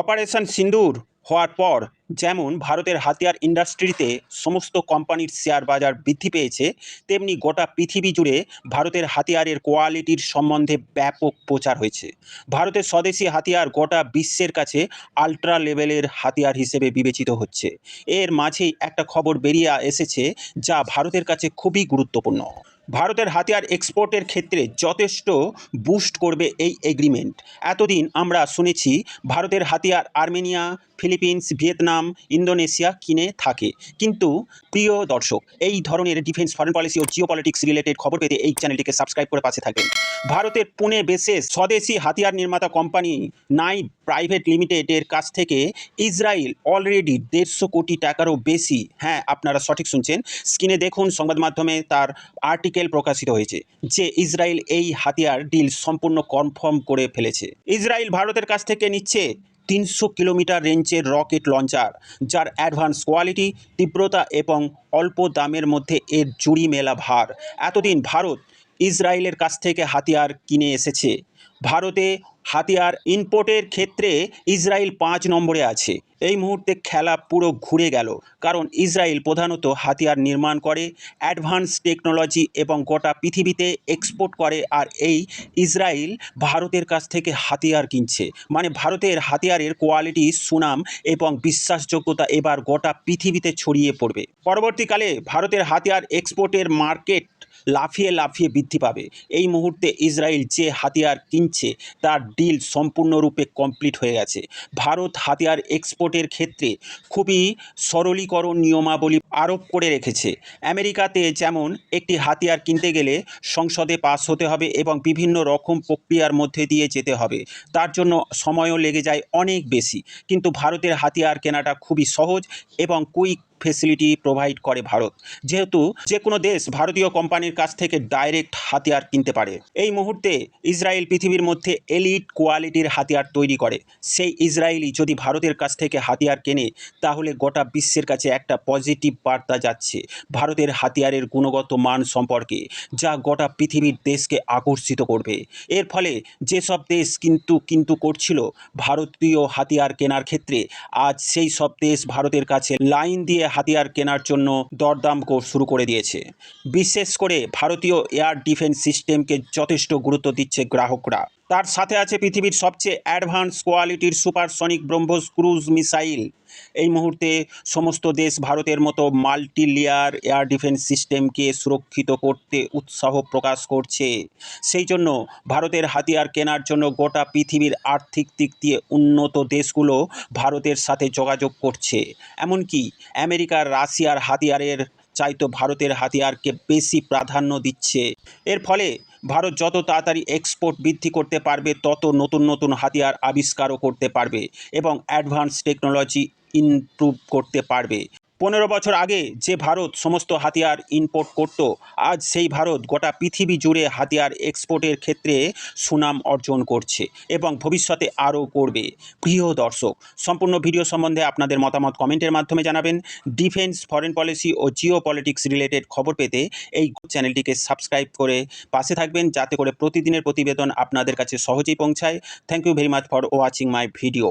Operation সিন্দুর হওয়ার পর যেমন ভারতের হাতিয়ার ইন্ডাস্ট্রিতে সমস্ত কোম্পানির শেয়ার বাজার বৃদ্ধি পেয়েছে, তেমনি গোটা পৃথিবী জুড়ে ভারতের হাতিয়ারের কোয়ালিটির সম্বন্ধে ব্যাপক প্রচার হয়েছে। ভারতের স্বদেশি হাতিয়ার গোটা বিশ্বের কাছে আল্ট্রা লেভেলের হাতিয়ার হিসেবে বিবেচিত হচ্ছে। এর মাঝেই একটা খবর বেরিয়ে এসেছে যা ভারতের কাছে খুবই গুরুত্বপূর্ণ। ভারতের হাতিয়ার এক্সপোর্টের ক্ষেত্রে যথেষ্ট বুস্ট করবে এই এগ্রিমেন্ট। এতদিন আমরা শুনেছি ভারতের হাতিয়ার আর্মেনিয়া, ফিলিপিন্স, ভিয়েতনাম, ইন্দোনেশিয়া কিনে থাকে। কিন্তু প্রিয় দর্শক, এই ধরনের ডিফেন্স, ফরেন পলিসি ও জিও পলিটিক্স রিলেটেড খবর পেতে এই চ্যানেলটিকে সাবস্ক্রাইব করে পাশে থাকেন ভারতের পুনে বেসেস স্বদেশি হাতিয়ার নির্মাতা কোম্পানি নাই প্রাইভেট লিমিটেডের কাছ থেকে ইসরায়েল অলরেডি দেড়শো কোটি টাকারও বেশি হ্যাঁ আপনারা সঠিক শুনছেন। স্ক্রিনে দেখুন, সংবাদ মাধ্যমে তার আর্টিকেল প্রকাশিত হয়েছে যে ইসরায়েল এই হাতিয়ার ডিল সম্পূর্ণ কনফার্ম করে ফেলেছে। ইসরায়েল ভারতের কাছ থেকে নিচ্ছে তিনশো কিলোমিটার রেঞ্জের রকেট লঞ্চার, যার অ্যাডভান্স কোয়ালিটি, তীব্রতা এবং অল্প দামের মধ্যে এর জুড়ি মেলা ভার। এতদিন ভারত ইসরায়েলের কাছ থেকে হাতিয়ার কিনে এসেছে। ভারতে হাতিয়ার ইনপোর্টের ক্ষেত্রে ইসরায়েল পাঁচ নম্বরে আছে। এই মুহূর্তে খেলা পুরো ঘুরে গেল, কারণ ইসরায়েল প্রধানত হাতিয়ার নির্মাণ করে অ্যাডভান্স টেকনোলজি এবং গোটা পৃথিবীতে এক্সপোর্ট করে, আর এই ইসরায়েল ভারতের কাছ থেকে হাতিয়ার কিনছে। মানে ভারতের হাতিয়ারের কোয়ালিটি, সুনাম এবং বিশ্বাসযোগ্যতা এবার গোটা পৃথিবীতে ছড়িয়ে পড়বে। পরবর্তীকালে ভারতের হাতিয়ার এক্সপোর্টের মার্কেট লাফিয়ে লাফিয়ে বৃদ্ধি পাবে। এই মুহূর্তে ইসরায়েল যে হাতিয়ার কিনছে, তার ডিল সম্পূর্ণরূপে কমপ্লিট হয়ে গেছে। ভারত হাতিয়ার এক্সপোর্টের ক্ষেত্রে খুবই সরলীকরণ নিয়মাবলী আরোপ করে রেখেছে। আমেরিকাতে যেমন একটি হাতিয়ার কিনতে গেলে সংসদে পাস হতে হবে এবং বিভিন্ন রকম প্রক্রিয়ার মধ্যে দিয়ে যেতে হবে। তার জন্য সময়ও লেগে যায় অনেক বেশি। কিন্তু ভারতের হাতিয়ার কেনাটা খুবই সহজ এবং কুইক ফেসিলিটি প্রোভাইড করে ভারত। যেহেতু যে কোনো দেশ ভারতীয় কোম্পানির কাছ থেকে ডাইরেক্ট হাতিয়ার কিনতে পারে। এই মুহূর্তে ইসরায়েল পৃথিবীর মধ্যে এলিট কোয়ালিটির হাতিয়ার তৈরি করে। সেই ইসরায়েলি যদি ভারতের কাছ থেকে হাতিয়ার কেনে, তাহলে গোটা বিশ্বের কাছে একটা পজিটিভ বার্তা যাচ্ছে ভারতের হাতিয়ারের গুণগত মান সম্পর্কে, যা গোটা পৃথিবীর দেশকে আকর্ষিত করবে। এর ফলে যেসব দেশ কিন্তু কিন্তু করছিল ভারতীয় হাতিয়ার কেনার ক্ষেত্রে, আজ সেই সব দেশ ভারতের কাছে লাইন দিয়ে হাতিয়ার কেনার জন্য দরদাম শুরু করে দিয়েছে। বিশেষ করে ভারতীয় এয়ার ডিফেন্স সিস্টেমকে যথেষ্ট গুরুত্ব দিচ্ছে গ্রাহকরা। তার সাথে আছে পৃথিবীর সবচেয়ে অ্যাডভান্স কোয়ালিটির সুপারসনিক ব্রহ্মোস ক্রুজ মিসাইল। এই মুহূর্তে সমস্ত দেশ ভারতের মতো মাল্টি লেয়ার এয়ার ডিফেন্স সিস্টেমকে সুরক্ষিত করতে উৎসাহ প্রকাশ করছে। সেই জন্য ভারতের হাতিয়ার কেনার জন্য গোটা পৃথিবীর আর্থিক দিক দিয়ে উন্নত দেশগুলো ভারতের সাথে যোগাযোগ করছে। এমনকি আমেরিকার রাশিয়ার হাতিয়ারের চাইতো ভারতের হাতিয়ারকে বেশি প্রাধান্য দিচ্ছে। এর ফলে ভারত যত তাড়াতাড়ি এক্সপোর্ট বৃদ্ধি করতে পারবে, তত নতুন নতুন হাতিয়ার আবিষ্কারও করতে পারবে এবং অ্যাডভান্স টেকনোলজি ইমপ্রুভ করতে পারবে। পনেরো বছর আগে যে ভারত সমস্ত হাতিয়ার ইম্পোর্ট করত, আজ সেই ভারত গোটা পৃথিবী জুড়ে হাতিয়ার এক্সপোর্টের ক্ষেত্রে সুনাম অর্জন করছে এবং ভবিষ্যতে আরও করবে। প্রিয় দর্শক, সম্পূর্ণ ভিডিও সম্বন্ধে আপনাদের মতামত কমেন্টের মাধ্যমে জানাবেন। ডিফেন্স, ফরেন পলিসি ও জিও পলিটিক্স রিলেটেড খবর পেতে এই চ্যানেলটিকে সাবস্ক্রাইব করে পাশে থাকবেন, যাতে করে প্রতিদিনের প্রতিবেদন আপনাদের কাছে সহজেই পৌঁছায়। Thank you very much for watching my video